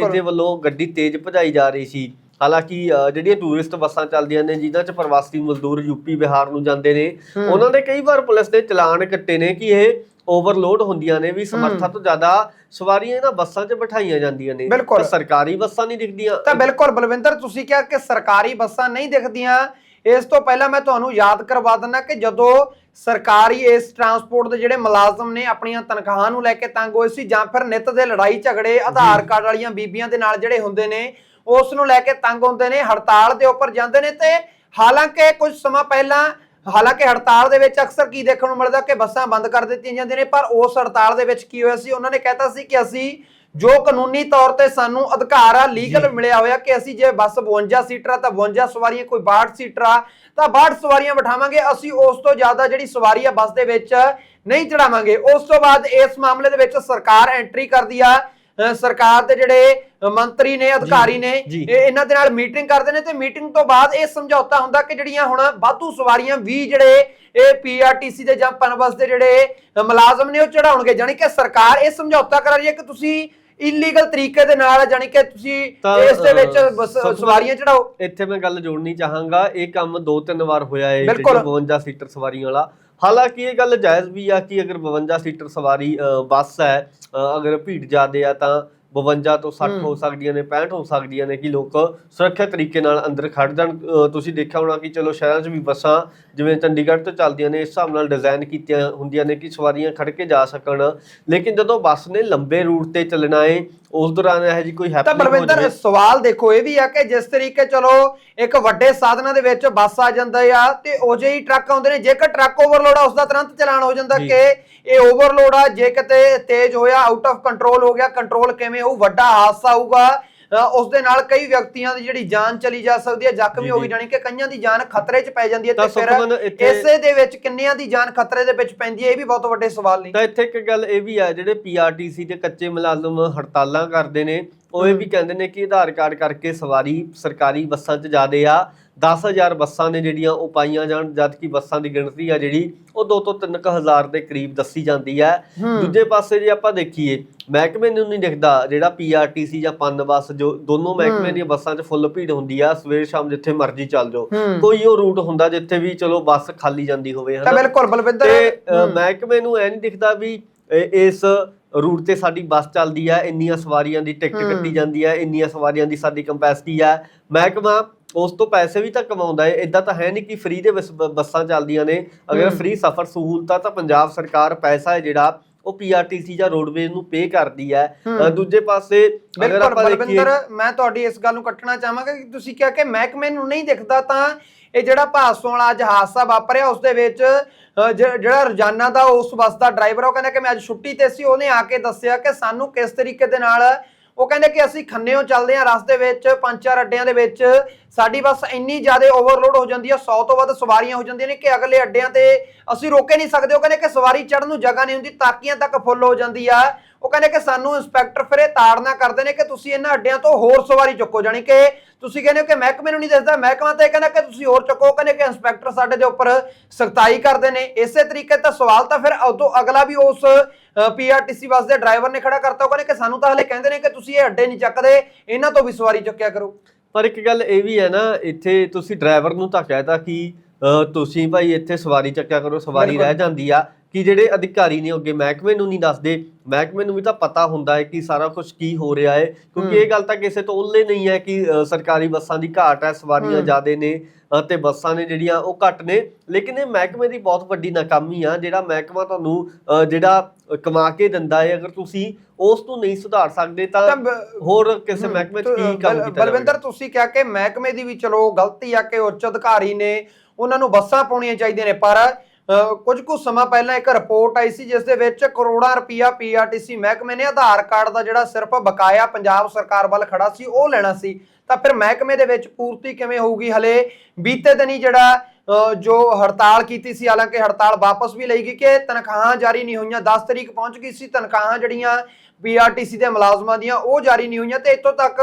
ਇਹਦੇ ਵੱਲੋਂ ਗੱਡੀ ਤੇਜ਼ ਭਜਾਈ ਜਾ ਰਹੀ ਸੀ ਹਾਲਾਂਕਿ ਜਿਹੜੀਆਂ ਟੂਰਿਸਟ ਬੱਸਾਂ ਚੱਲਦੀਆਂ ਨੇ ਜਿਨ੍ਹਾਂ 'ਚ ਪ੍ਰਵਾਸੀ ਮਜ਼ਦੂਰ ਯੂਪੀ ਬਿਹਾਰ ਨੂੰ ਜਾਂਦੇ ਨੇ। ਉਹਨਾਂ ਦੇ ਕਈ ਵਾਰ ਪੁਲਿਸ ਨੇ ਚਲਾਨ ਕੱਟੇ ਨੇ ਕਿ ਇਹ ਓਵਰਲੋਡ ਹੁੰਦੀਆਂ ਨੇ ਵੀ ਸਮਰੱਥਾ ਤੋਂ ਜ਼ਿਆਦਾ ਸਵਾਰੀਆਂ ਇਹਨਾਂ ਬੱਸਾਂ 'ਚ ਬਿਠਾਈਆਂ ਜਾਂਦੀਆਂ ਨੇ। ਤਾਂ ਸਰਕਾਰੀ ਬੱਸਾਂ ਨਹੀਂ ਦਿਖਦੀਆਂ। ਤਾਂ ਬਿਲਕੁਲ ਬਲਵਿੰਦਰ ਤੁਸੀਂ ਕਿਹਾ ਕਿ ਸਰਕਾਰੀ ਬੱਸਾਂ ਨਹੀਂ ਦਿਖਦੀਆਂ। ਇਸ ਤੋਂ ਪਹਿਲਾਂ ਮੈਂ ਤੁਹਾਨੂੰ ਯਾਦ ਕਰਵਾ ਦਿੰਦਾ ਕਿ ਜਦੋਂ ਸਰਕਾਰੀ ਇਸ ਟਰਾਂਸਪੋਰਟ ਦੇ ਜਿਹੜੇ ਮੁਲਾਜ਼ਮ ਨੇ ਆਪਣੀਆਂ ਤਨਖਾਹਾਂ ਨੂੰ ਲੈ ਕੇ ਤੰਗ ਹੋਏ ਸੀ ਜਾਂ ਫਿਰ ਨਿੱਤ ਦੇ ਲੜਾਈ ਝਗੜੇ ਆਧਾਰ ਕਾਰਡ ਵਾਲੀਆਂ ਬੀਬੀਆਂ ਦੇ ਨਾਲ ਜਿਹੜੇ ਹੁੰਦੇ ਨੇ ਉਸ ਨੂੰ ਲੈ ਕੇ ਤੰਗ ਹੁੰਦੇ ਨੇ ਹੜਤਾਲ ਦੇ ਉੱਪਰ ਜਾਂਦੇ ਨੇ ਤੇ ਹਾਲਾਂਕਿ ਕੁਝ ਸਮਾਂ ਪਹਿਲਾਂ ਹਾਲਾਂਕਿ ਹੜਤਾਲ ਦੇ ਵਿੱਚ ਅਕਸਰ ਕੀ ਦੇਖਣ ਨੂੰ ਮਿਲਦਾ ਕਿ ਬੱਸਾਂ ਬੰਦ ਕਰ ਦਿੱਤੀਆਂ ਜਾਂਦੀਆਂ ਨੇ ਪਰ ਉਸ ਹੜਤਾਲ ਦੇ ਵਿੱਚ ਕੀ ਹੋਇਆ ਸੀ? ਉਹਨਾਂ ਨੇ ਕਹਿਤਾ ਸੀ ਕਿ ਅਸੀਂ ਜੋ ਕਾਨੂੰਨੀ ਤੌਰ ਤੇ ਸਾਨੂੰ ਅਧਿਕਾਰ ਆ ਲੀਗਲ ਮਿਲਿਆ ਹੋਇਆ ਕਿ ਅਸੀਂ ਜੇ ਬੱਸ 52 ਸੀਟਰ ਆ ਤਾਂ 52 ਸਵਾਰੀਆਂ ਕੋਈ 62 ਸੀਟਰ ਆ ਤਾਂ 62 ਸਵਾਰੀਆਂ ਬਿਠਾਵਾਂਗੇ ਅਸੀਂ ਉਸ ਤੋਂ ਜ਼ਿਆਦਾ ਜਿਹੜੀ ਸਵਾਰੀ ਆ ਬੱਸ ਦੇ ਵਿੱਚ ਨਹੀਂ ਚੜਾਵਾਂਗੇ। ਉਸ ਤੋਂ ਬਾਅਦ ਇਸ ਮਾਮਲੇ ਦੇ ਵਿੱਚ ਸਰਕਾਰ ਐਂਟਰੀ ਕਰਦੀ ਆ ਸਰਕਾਰ ਦੇ ਜਿਹੜੇ ਮੰਤਰੀ ਨੇ ਅਧਿਕਾਰੀ ਨੇ ਇਹਨਾਂ ਦੇ ਨਾਲ ਮੀਟਿੰਗ ਕਰਦੇ ਨੇ ਤੇ ਮੀਟਿੰਗ ਤੋਂ ਬਾਅਦ ਇਹ ਸਮਝੌਤਾ ਹੁੰਦਾ ਕਿ ਜਿਹੜੀਆਂ ਹੁਣ ਵਾਧੂ ਸਵਾਰੀਆਂ ਵੀ ਜਿਹੜੇ ਇਹ ਪੀਆਰਟੀਸੀ ਦੇ ਜਾਂ ਪਨਬਸ ਦੇ ਜਿਹੜੇ ਮੁਲਾਜ਼ਮ ਨੇ ਉਹ ਚੜਾਉਣਗੇ ਜਾਣੀ ਕਿ ਸਰਕਾਰ ਇਹ ਸਮਝੌਤਾ ਕਰ ਰਹੀ ਹੈ ਕਿ ਤੁਸੀਂ ਇਲੀਗਲ ਤਰੀਕੇ ਦੇ ਨਾਲ ਜਾਣੀ ਕਿ ਤੁਸੀਂ ਇਸ ਦੇ ਵਿੱਚ ਸਵਾਰੀਆਂ ਚੜਾਓ ਇੱਥੇ ਮੈਂ ਗੱਲ ਜੋੜਨੀ ਚਾਹਾਂਗਾ ਇਹ ਕੰਮ ਦੋ ਤਿੰਨ ਵਾਰ ਹੋਇਆ ਹੈ ਬਿਲਕੁਲ। 52 ਸੀਟਰ ਸਵਾਰੀਆਂ ਵਾਲਾ। ਹਾਲਾਂਕਿ ਇਹ ਗੱਲ ਜਾਇਜ਼ ਵੀ ਆ ਕਿ ਅਗਰ 52 ਸੀਟਰ ਸਵਾਰੀ ਬੱਸ ਹੈ ਅਗਰ ਭੀੜ ਜ਼ਿਆਦੇ ਆ ਤਾਂ 52 ਤੋਂ 60 ਹੋ। ਸਕਦੀਆਂ ਨੇ 65 ਹੋ ਸਕਦੀਆਂ ਨੇ ਕਿ ਲੋਕ ਸੁਰੱਖਿਅਤ ਤਰੀਕੇ ਨਾਲ ਅੰਦਰ ਖੜ ਜਾਣ। ਤੁਸੀਂ ਦੇਖਿਆ ਹੋਣਾ ਕਿ ਚਲੋ ਸ਼ਹਿਰਾਂ 'ਚ ਵੀ ਬੱਸਾਂ ਜਿਵੇਂ ਚੰਡੀਗੜ੍ਹ ਤੋਂ ਚੱਲਦੀਆਂ ਨੇ ਇਸ ਹਿਸਾਬ ਨਾਲ ਡਿਜ਼ਾਈਨ ਕੀਤੀਆਂ ਹੁੰਦੀਆਂ ਨੇ ਕਿ ਸਵਾਰੀਆਂ ਖੜ ਕੇ ਜਾ ਸਕਣ। ਲੇਕਿਨ ਜਦੋਂ ਬੱਸ ਨੇ ਲੰਬੇ ਰੂਟ ਤੇ ਚੱਲਣਾ ਹੈ ਉਸ ਦੌਰਾਨ ਇਹ ਜੀ ਕੋਈ ਤਾਂ ਹੈਪਨਿੰਗ ਹੋ ਬਲਵਿੰਦਰ ਜਾਵੇ ਸਵਾਲ ਦੇਖੋ ਇਹ ਵੀ ਆ ਕਿ ਜਿਸ ਤਰੀਕੇ ਚਲੋ ਇੱਕ ਵੱਡੇ ਸਾਧਨਾਂ ਦੇ ਵਿੱਚ ਬੱਸ ਆ ਜਾਂਦਾ ਆ ਤੇ ਉਹ ਜਿਹੇ ਹੀ ਟਰੱਕ ਆਉਂਦੇ ਨੇ ਜੇਕਰ ਟਰੱਕ ਓਵਰਲੋਡ ਆ ਉਸ ਦਾ ਤੁਰੰਤ ਚਲਾਨ ਹੋ ਜਾਂਦਾ ਜੀ। ਕਿ ਇਹ ਓਵਰਲੋਡ ਆ ਜੇ ਕਿਤੇ ਤੇਜ਼ ਹੋਇਆ ਆਊਟ ਆਫ ਕੰਟਰੋਲ ਹੋ ਗਿਆ ਕੰਟਰੋਲ ਕਿਵੇਂ ਹੋਊ ਵੱਡਾ ਹਾਦਸਾ ਹੋਊਗਾ ਉਸ ਦੇ ਨਾਲ ਕਈ ਵਿਅਕਤੀਆਂ ਦੀ ਜਿਹੜੀ ਜਾਨ ਚਲੀ ਜਾ ਸਕਦੀ ਹੈ ਜ਼ਖਮੀ ਹੋ ਗਈ ਜੀ। ਜਾਣੀ ਕਿ ਕਈਆਂ ਦੀ ਜਾਨ ਖਤਰੇ 'ਚ ਪੈ ਜਾਂਦੀ ਹੈ ਤਾਂ ਫਿਰ ਇਸੇ ਦੇ ਵਿੱਚ ਕਿੰਨਿਆਂ ਦੀ ਜਾਨ ਖਤਰੇ ਦੇ ਵਿੱਚ ਪੈਂਦੀ ਹੈ ਇਹ ਵੀ ਬਹੁਤ ਵੱਡੇ ਸਵਾਲ ਨੇ ਤਾਂ ਇੱਥੇ ਇੱਕ ਗੱਲ ਇਹ ਵੀ ਆ ਜਿਹੜੇ ਪੀਆਰਟੀਸੀ ਦੇ ਕੱਚੇ ਮੁਲਾਜ਼ਮ ਹੜਤਾਲਾਂ ਕਰਦੇ ਨੇ ਉਹ ਇਹ ਵੀ ਕਹਿੰਦੇ ਨੇ ਕਿ ਆਧਾਰ ਕਾਰਡ ਕਰਕੇ ਸਵਾਰੀ ਸਰਕਾਰੀ ਬੱਸਾਂ 'ਚ ਜ਼ਿਆਦੇ ਆ 10000 ਬੱਸਾਂ ਨੇ ਜਿਹੜੀਆਂ ਉਹ ਪਾਈਆਂ ਜਾਣ ਜਦ ਕਿ ਬੱਸਾਂ ਦੀ ਗਿਣਤੀ ਆ ਜਿਹੜੀ ਉਹ 2 ਤੋਂ 3000 ਦੇ ਕਰੀਬ ਦੱਸੀ ਜਾਂਦੀ ਹੈ। ਦੂਜੇ ਪਾਸੇ ਜੇ ਆਪਾਂ ਦੇਖੀਏ ਮਹਿਕਮੇ ਨੂੰ ਨਹੀਂ ਦਿਖਦਾ ਜਿਹੜਾ ਪੀਆਰਟੀਸੀ ਜਾਂ ਪਨ ਬੱਸ ਜੋ ਦੋਨੋਂ ਮਹਿਕਮੇ ਦੀਆਂ ਬੱਸਾਂ 'ਚ ਫੁੱਲ ਭੀੜ ਹੁੰਦੀ ਆ ਸਵੇਰ ਸ਼ਾਮ ਜਿੱਥੇ ਮਰਜ਼ੀ ਚੱਲ ਜਾਓ। ਕੋਈ ਉਹ ਰੂਟ ਹੁੰਦਾ ਜਿੱਥੇ ਵੀ ਚਲੋ ਬੱਸ ਖਾਲੀ ਜਾਂਦੀ ਹੋਵੇ ਤਾਂ ਬਿਲਕੁਲ ਬਲਵਿੰਦਰ ਤੇ। ਮਹਿਕਮੇ ਨੂੰ ਐ ਨਹੀਂ ਦਿਖਦਾ ਵੀ ਇਸ ਰੂਟ ਤੇ ਸਾਡੀ ਬੱਸ ਚੱਲਦੀ ਆ ਇੰਨੀਆਂ ਸਵਾਰੀਆਂ ਦੀ ਟਿਕਟ। ਕੱਟੀ ਜਾਂਦੀ ਆ ਇੰਨੀਆਂ ਸਵਾਰੀਆਂ ਦੀ ਸਾਡੀ ਕੰਪੈਸਿਟੀ ਆ ਮਹਿਕਮਾ ਉਸ ਤੋਂ ਪੈਸੇ ਵੀ ਤਾਂ ਕਮਾਉਂਦਾ ਹੈ ਇਦਾਂ ਤਾਂ ਹੈ ਨਹੀਂ ਕਿ ਫ੍ਰੀ ਦੇ ਬੱਸ- ਚੱਲਦੀਆਂ ਨੇ ਅਗਰ। ਫ੍ਰੀ ਸਫ਼ਰ ਸਹੂਲਤਾਂ ਤਾਂ ਪੰਜਾਬ ਸਰਕਾਰ ਪੈਸਾ ਹੈ ਜਿਹੜਾ ਉਹ ਪੀਆਰਟੀਸੀ ਜਾਂ ਰੋਡਵੇਜ਼ ਨੂੰ ਪੇ ਕਰਦੀ ਹੈ। ਦੂਜੇ ਪਾਸੇ ਅਗਰ ਆਪਾਂ ਦੇਖੀਏ ਮੈਂ ਤੁਹਾਡੀ ਇਸ ਗੱਲ ਨੂੰ ਕੱਟਣਾ ਚਾਹਾਂਗਾ ਕਿ ਤੁਸੀਂ ਕਿਹਾ ਕਿ ਮਹਿਕਮੇ ਨੂੰ ਨਹੀਂ ਦਿਖਦਾ ਤਾਂ ਇਹ ਜਿਹੜਾ ਭਾਸੋਂ ਵਾਲਾ ਅੱਜ ਹਾਦਸਾ ਵਾਪਰਿਆ ਉਸ ਦੇ ਵਿੱਚ ਜਿਹੜਾ ਰੋਜ਼ਾਨਾ ਦਾ ਉਸ ਬੱਸ ਦਾ ਡਰਾਈਵਰ ਉਹ ਕਹਿੰਦਾ ਕਿ ਮੈਂ ਅੱਜ ਛੁੱਟੀ ਤੇ ਸੀ ਉਹਨੇ ਆ ਕੇ ਦੱਸਿਆ ਕਿ ਸਾਨੂੰ ਕਿਸ ਤਰੀਕੇ ਦੇ ਨਾਲ ਉਹ ਕਹਿੰਦੇ ਕਿ ਅਸੀਂ ਖੰਨੇੋਂ ਚੱਲਦੇ ਹਾਂ ਦੇ ਵਿੱਚ, ਪੰਜ ਚਾਰ ਅੱਡਿਆਂ ਦੇ ਵਿੱਚ। ਸਾਡੀ ਬੱਸ ਇੰਨੀ ਜ਼ਿਆਦਾ ਓਵਰਲੋਡ ਹੋ ਜਾਂਦੀ ਹੈ 100 ਤੋਂ ਵੱਧ ਸਵਾਰੀਆਂ ਹੋ ਜਾਂਦੀਆਂ ਨੇ ਕਿ ਅਗਲੇ ਅੱਡਿਆਂ ਤੇ ਅਸੀਂ ਰੋਕੇ ਨਹੀਂ ਸਕਦੇ। ਉਹ ਕਹਿੰਦੇ ਕਿ ਸਵਾਰੀ ਚੜਨ ਨੂੰ ਜਗ੍ਹਾ ਨਹੀਂ ਹੁੰਦੀ, ਤਾਕੀਆਂ ਤੱਕ ਫੁੱਲ ਹੋ ਜਾਂਦੀ ਆ। ਉਹ ਕਹਿੰਦੇ ਕਿ ਸਾਨੂੰ ਇੰਸਪੈਕਟਰ ਫਿਰ ਇਹ ਤਾੜਨਾ ਕਰਦੇ ਨੇ ਕਿ ਤੁਸੀਂ ਇਹਨਾਂ ਅੱਡਿਆਂ ਤੋਂ ਹੋਰ ਸਵਾਰੀ ਚੁੱਕੋ ਜਾਣੀ ਕਿ ਤੁਸੀਂ ਕਹਿੰਦੇ ਹੋ ਕਿ ਮਹਿਕਮੇ ਨੂੰ ਨਹੀਂ ਦੱਸਦਾ ਮਹਿਕਮਾ ਤਾਂ ਇਹ ਕਹਿੰਦਾ ਕਿ ਤੁਸੀਂ ਹੋਰ ਚੁੱਕੋ ਕਹਿੰਦੇ ਕਿ ਇੰਸਪੈਕਟਰ ਸਾਡੇ ਦੇ ਉੱਪਰ ਸਖਤਾਈ ਕਰਦੇ ਨੇ। ਇਸੇ ਤਰੀਕੇ ਤਾਂ ਸਵਾਲ ਤਾਂ ਫਿਰ ਉਦੋਂ ਅਗਲਾ ਵੀ ਉਸ ਪੀਆਰਟੀਸੀ ਬੱਸ ਦੇ ਡਰਾਈਵਰ ਨੇ ਖੜਾ ਕਰਤਾ ਉਹ ਕਹਿੰਦੇ ਕਿ ਸਾਨੂੰ ਤਾਂ ਹਲੇ ਕਹਿੰਦੇ ਨੇ ਕਿ ਤੁਸੀਂ ਇਹ ਅੱਡੇ ਨਹੀਂ ਚੱਕਦੇ ਇਹਨਾਂ ਤੋਂ ਵੀ ਸਵਾਰੀ ਚੁੱਕਿਆ ਕਰੋ। ਪਰ ਇੱਕ ਗੱਲ ਇਹ ਵੀ ਹੈ ਨਾ ਇੱਥੇ ਤੁਸੀਂ ਡਰਾਈਵਰ ਨੂੰ ਤਾਂ ਕਹਿਤਾ ਕਿ ਤੁਸੀਂ ਭਾਈ ਇੱਥੇ ਸਵਾਰੀ ਚੱਕਿਆ ਕਰੋ ਸਵਾਰੀ। ਰਹਿ ਜਾਂਦੀ ਆ। ਕਿ ਜਿਹੜੇ ਅਧਿਕਾਰੀ ਨੇ ਅੱਗੇ ਮਹਿਕਮੇ ਨੂੰ ਨਹੀਂ ਦੱਸਦੇ। ਮਹਿਕਮੇ ਨੂੰ ਵੀ ਤਾਂ ਪਤਾ ਹੁੰਦਾ ਹੈ ਕਿ ਸਾਰਾ ਕੁਝ ਕੀ ਹੋ ਰਿਹਾ ਹੈ। ਕਿਉਂਕਿ ਇਹ ਗੱਲ ਤਾਂ ਕਿਸੇ ਤੋਂ ਉੱਲੇ ਨਹੀਂ ਹੈ ਕਿ ਸਰਕਾਰੀ ਬੱਸਾਂ ਦੀ ਘਾਟ ਹੈ ਸਵਾਰੀਆਂ। ਜ਼ਿਆਦੇ ਨੇ ਤੇ ਬੱਸਾਂ ਨੇ ਜਿਹੜੀਆਂ ਉਹ ਘੱਟ ਨੇ। ਲੇਕਿਨ ਇਹ ਮਹਿਕਮੇ ਦੀ ਬਹੁਤ ਵੱਡੀ ਨਾਕਾਮੀ ਆ। ਜਿਹੜਾ ਮਹਿਕਮਾ ਤੁਹਾਨੂੰ ਜਿਹੜਾ ਕਮਾ ਕੇ ਦਿੰਦਾ ਹੈ ਅਗਰ ਤੁਸੀਂ ਉਸ ਤੋਂ ਨਹੀਂ ਸੁਧਾਰ ਸਕਦੇ ਤਾਂ ਹੋਰ ਕਿਸੇ ਮਹਿਕਮੇ 'ਚ ਕੀ ਕੰਮ ਕੀਤਾ ਬਲਵਿੰਦਰ ਤੁਸੀਂ ਕਿਹਾ ਕਿ ਮਹਿਕਮੇ ਦੀ ਵੀ ਚਲੋ ਗਲਤੀ ਆ ਕਿ ਉੱਚ ਅਧਿਕਾਰੀ ਨੇ ਉਹਨਾਂ ਨੂੰ ਬੱਸਾਂ ਪਾਉਣੀਆਂ ਚਾਹੀਦੀਆਂ ਨੇ ਪਰ ਕੁਝ ਕੁ ਸਮਾਂ ਪਹਿਲਾਂ ਇੱਕ ਰਿਪੋਰਟ ਆਈ ਸੀ, ਜਿਸ ਦੇ ਵਿੱਚ ਕਰੋੜਾਂ ਰੁਪਈਆ ਪੀਆਰਟੀਸੀ ਮਹਿਕਮੇ ਨੇ ਆਧਾਰ ਕਾਰਡ ਦਾ ਜਿਹੜਾ ਸਿਰਫ ਬਕਾਇਆ ਪੰਜਾਬ ਸਰਕਾਰ ਵੱਲ ਖੜਾ ਸੀ, ਉਹ ਲੈਣਾ ਸੀ। ਤਾਂ ਫਿਰ ਮਹਿਕਮੇ ਦੇ ਵਿੱਚ ਪੂਰਤੀ ਕਿਵੇਂ ਹੋਊਗੀ? ਹਲੇ ਬੀਤੇ ਦਿਨੀ ਜਿਹੜਾ ਜੋ ਹੜਤਾਲ ਕੀਤੀ ਸੀ, ਹਾਲਾਂਕਿ ਹੜਤਾਲ ਵਾਪਸ ਵੀ ਲਈ ਗਈ ਕਿ ਤਨਖਾਹਾਂ ਜਾਰੀ ਨਹੀਂ ਹੋਈਆਂ। 10 ਤਰੀਕ ਪਹੁੰਚ ਗਈ ਸੀ, ਤਨਖਾਹਾਂ ਜਿਹੜੀਆਂ ਪੀਆਰਟੀਸੀ ਦੇ ਮੁਲਾਜ਼ਮਾਂ ਦੀਆਂ, ਉਹ ਜਾਰੀ ਨਹੀਂ ਹੋਈਆਂ ਤੇ ਇੱਥੋਂ ਤੱਕ